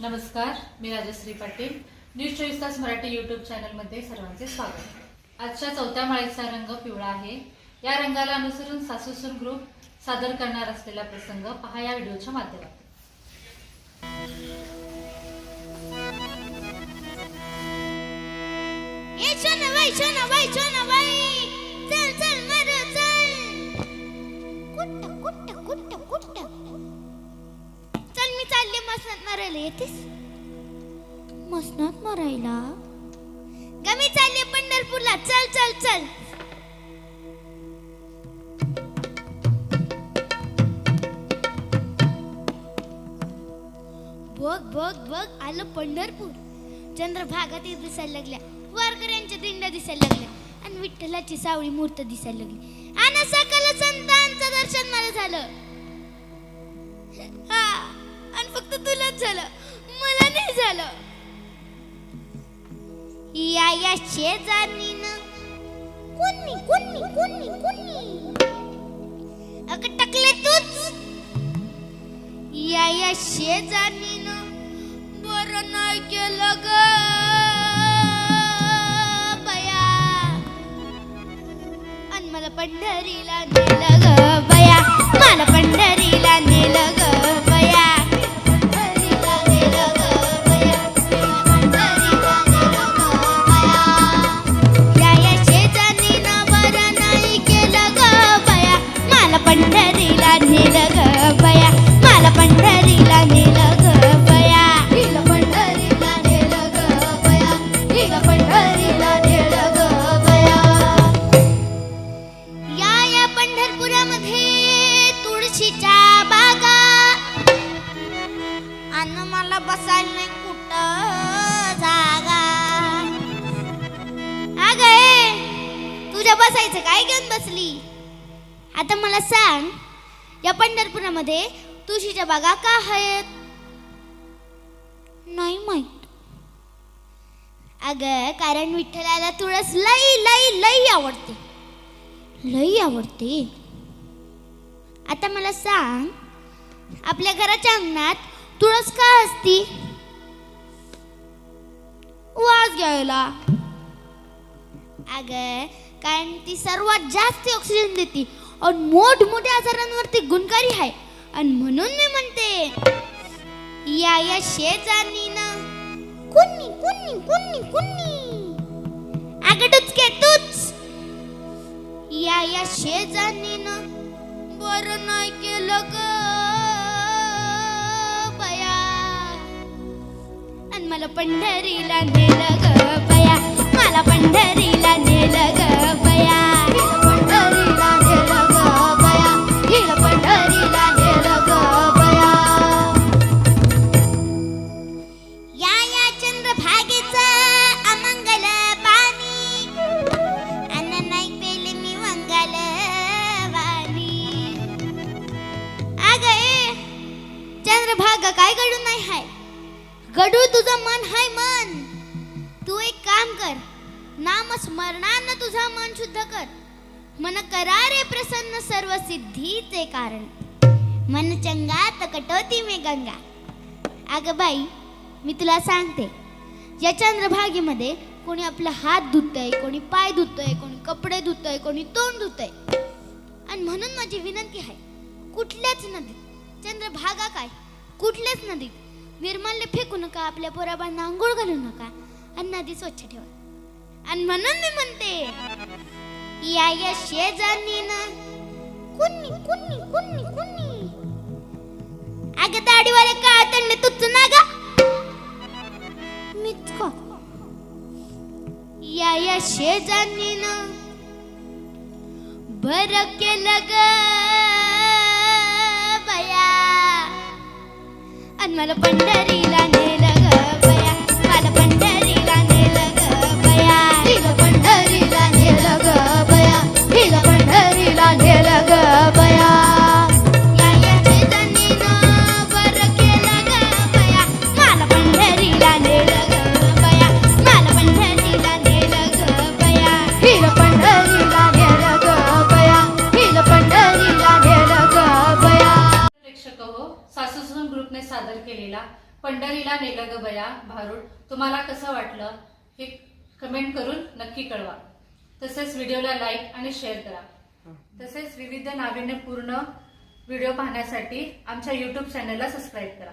नमस्कार मी राजश्री पाटील. न्यूज चोवीस तास मराठी युट्यूब चॅनलमध्ये सर्वांचे स्वागत. आजच्या चौथ्या माळीचा रंग पिवळा आहे. या रंगाला अनुसरून सासूसून ग्रुप सादर करणार असलेला प्रसंग पहा या व्हिडिओच्या माध्यमातून. ये मसनात मरायला? ग चालले पंढरपूरला. चल चल चल. बघ बघ बघ आलं पंढरपूर. चंद्रभागा ते दिसायला लागल्या. वारकऱ्यांच्या दिंड्या दिसायला लागल्या आणि विठ्ठलाची सावळी मूर्त दिसायला लागली. आणि सकल संतांचं दर्शन मला झालं. हा आणि फक्त तुलाच झालं. मला नाही झालं. या या शेजारीन कोणी कोणी कोणी कोणी? अगं टकले तूच. या या शेजारीन बरं नाही केलं ग बया. अन मला पंढरीला नेलं ग बया. मला पंढरीला नेलं ग. तुळशीच्या बागा. आणि मला बसायला नाही कुठं जागा. अग तुझ्या बसायचं काय घेऊन बसली? आता मला सांग या पंढरपुरामध्ये तुळशीच्या बागा का आहेत? नाही माहीत. अगं कारण विठ्ठलाला तुळस लई लई लई आवडते. लई आवडते? आता मला सांग आपल्या घराच्या अंगणात तुळस का असती? वास घ्यायला. अगं कारण ती सर्वात जास्त ऑक्सिजन देते आणि मोठमोठ्या आजारांवरती गुणकारी आहे. आणि म्हणून मी म्हणते या या शेजारीनं कुणी कुणी कुणी कुणी अगं टुचके तूच या या शेजारीनं बरं नाही केलं ग बया. आणि मला पंढरीला नेलं ग बया. मला पंढरीला नेलं ग गडू तुझं मन हाय मन. तू एक काम कर नाम स्मरणानं तुझा मन शुद्ध कर. मन करा रे प्रसन्न सर्व सिद्धीचे कारण. मन चंगा तर कटवती मे गंगा. अगं बाई मी तुला सांगते या चंद्रभागेमध्ये कोणी आपला हात धुतय कोणी पाय धुतय कोणी कपडे धुतय कोणी तोंड धुतय. आणि म्हणून माझी विनंती आहे कुठल्याच नदीत चंद्रभागा काय कुठल्याच नदीत निर्माल्य फेकू नका आपल्या पोराबांना आंघोळ घालू नका. आणि नदी स्वच्छ ठेवा. आणि म्हणून मी म्हणते या या शेजारीनं कुणी कुणी कुणी कुणी अगं दाढीवाले काय तंडे तुझ ना गा मीच का या या शेजारीनं बर केलं ग. आणि मला पंढरीला केला पंढरीला नेलं ग बया भारूड. तुम्हाला कसं वाटलं हे कमेंट करून नक्की कळवा. तसेच व्हिडिओला लाईक आणि शेअर करा. तसेच विविध नाविन्यपूर्ण व्हिडिओ पाहण्यासाठी आमच्या युट्यूब चॅनलला सबस्क्राईब करा.